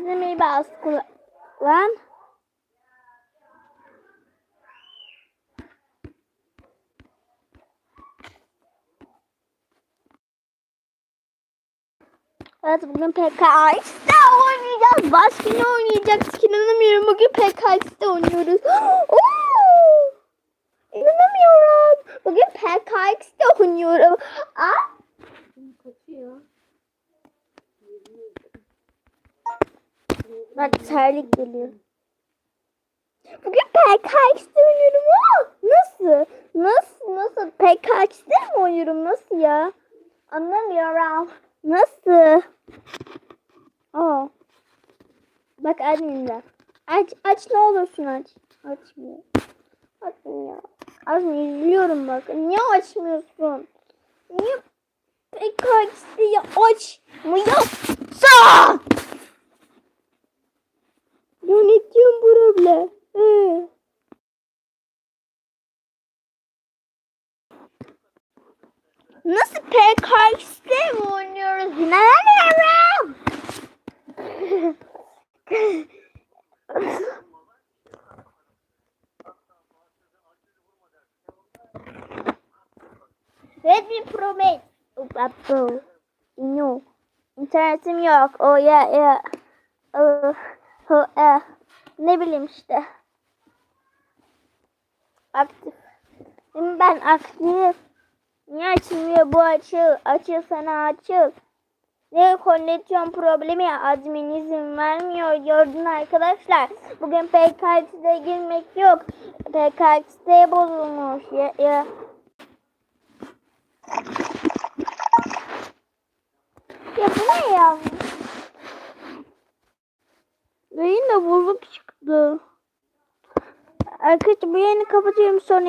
Bizim iyi baskı lan. Evet bugün PKX'de oynayacağız. Başka ne oynayacaktık inanamıyorum. Bugün PKX'de oynuyoruz. Oo! İnanamıyorum. Bugün PKX'de oynuyorum. Aa! Kaçıyor. Bak terlik geliyor. Bugün PKX'de oynuyorum. Aa! Nasıl? Nasıl? Nasıl? PKX'de mi oynuyorum? Nasıl ya? Anlamıyorum. Nasıl? Aa. Bak adminler. Aç, aç ne olursun aç. Açmıyor. Açmıyor. Açmıyor. Üzülüyorum bak. Niye açmıyorsun? Niye PKX'de açmıyorsun? Yönetiyorum burada. Hı. Nasıl PKX'de mi oynuyoruz? İnanamıyorum. Redmi Pro Max. Apple. No. İnternetim yok. O ya ya. Oh, oh, eh. Ne bileyim işte. Aktif. Ben aktif. Niye açılmıyor bu açıl? Açıl sana açıl. Ne kondisyon problemi admin izin vermiyor gördün arkadaşlar. Bugün PKX'de girmek yok. PKX'de bozulmuş ya. ya. Ya bu ne ya? Yayın da bozuk çıktı. Arkadaşlar bu yayını kapatıyorum sonra